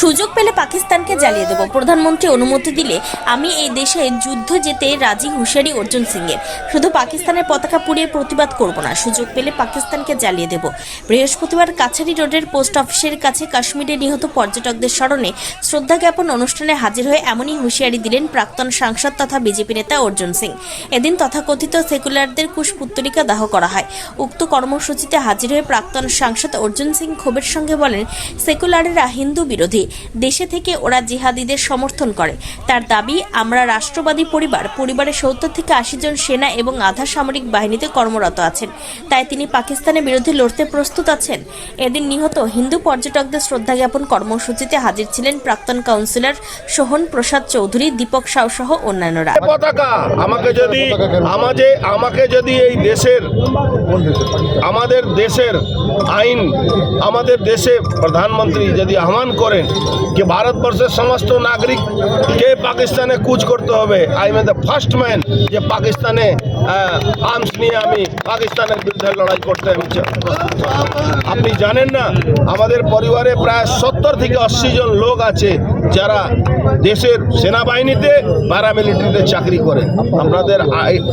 সুযোগ পেলে পাকিস্তানকে জ্বালিয়ে দেব। প্রধানমন্ত্রী অনুমতি দিলে আমি এই দেশে যুদ্ধ যেতে রাজি হুঁশিয়ারি অর্জুন সিংয়ের। শুধু পাকিস্তানের পতাকা পুড়িয়ে প্রতিবাদ করব না, সুযোগ পেলে পাকিস্তানকে জ্বালিয়ে দেব। বৃহস্পতিবার কাছারি রোডের পোস্ট অফিসের কাছে কাশ্মীরে নিহত পর্যটকদের স্মরণে শ্রদ্ধা জ্ঞাপন অনুষ্ঠানে হাজির হয়ে এমনই হুঁশিয়ারি দিলেন প্রাক্তন সাংসদ তথা বিজেপি নেতা অর্জুন সিং। এদিন তথাকথিত সেকুলারদের কুশপুত্তলিকা দাহ করা হয়। উক্ত কর্মসূচিতে হাজির হয়ে প্রাক্তন সাংসদ অর্জুন সিং ক্ষোভের সঙ্গে বলেন, সেকুলারেরা হিন্দু বিরোধী দেশে থেকে ওরা জিহাদিদের সমর্থন করে। তার দাবি, আমরা রাষ্ট্রবাদী পরিবার পরিবারের সত্তর থেকে আশি জন সেনা এবং আধা সামরিক বাহিনীতে কর্মরত আছেন। তাই তিনি পাকিস্তানের বিরুদ্ধে লড়তে প্রস্তুত আছেন। এদিন নিহত হিন্দু পর্যটকদের শ্রদ্ধা জ্ঞাপন কর্মসূচিতে হাজির ছিলেন প্রাক্তন কাউন্সিলর সোহন প্রসাদ চৌধুরী, দীপক সাউ সহ অন্যান্যরা। আমাকে যদি আমাকে যদি এই দেশের, আমাদের দেশের আইন আমাদের দেশে প্রধানমন্ত্রী যদি আহ্বান করেন যে ভারতবর্ষের সমস্ত নাগরিককে পাকিস্তানে কুচ করতে হবে I M the first man যে পাকিস্তানে আর্মস নিয়ে আমি পাকিস্তানের বিরুদ্ধে লড়াই করতে আমি আপনি জানেন না, আমাদের পরিবারে প্রায় সত্তর থেকে আশি জন লোক আছে যারা দেশের সেনাবাহিনীতে প্যারামিলিটারিতে চাকরি করে। আপনাদের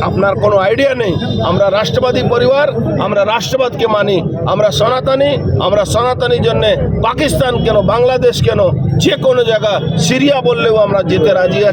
আপনার কোনো আইডিয়া নেই, আমরা রাষ্ট্রবাদী পরিবার, আমরা রাষ্ট্রবাদকে মানি, আমরা সনাতনী, আমরা সনাতনীর জন্যে পাকিস্তান কেন, বাংলাদেশ কেন, যে কোনো জায়গা সিরিয়া বললেও আমরা যেতে রাজি আছি।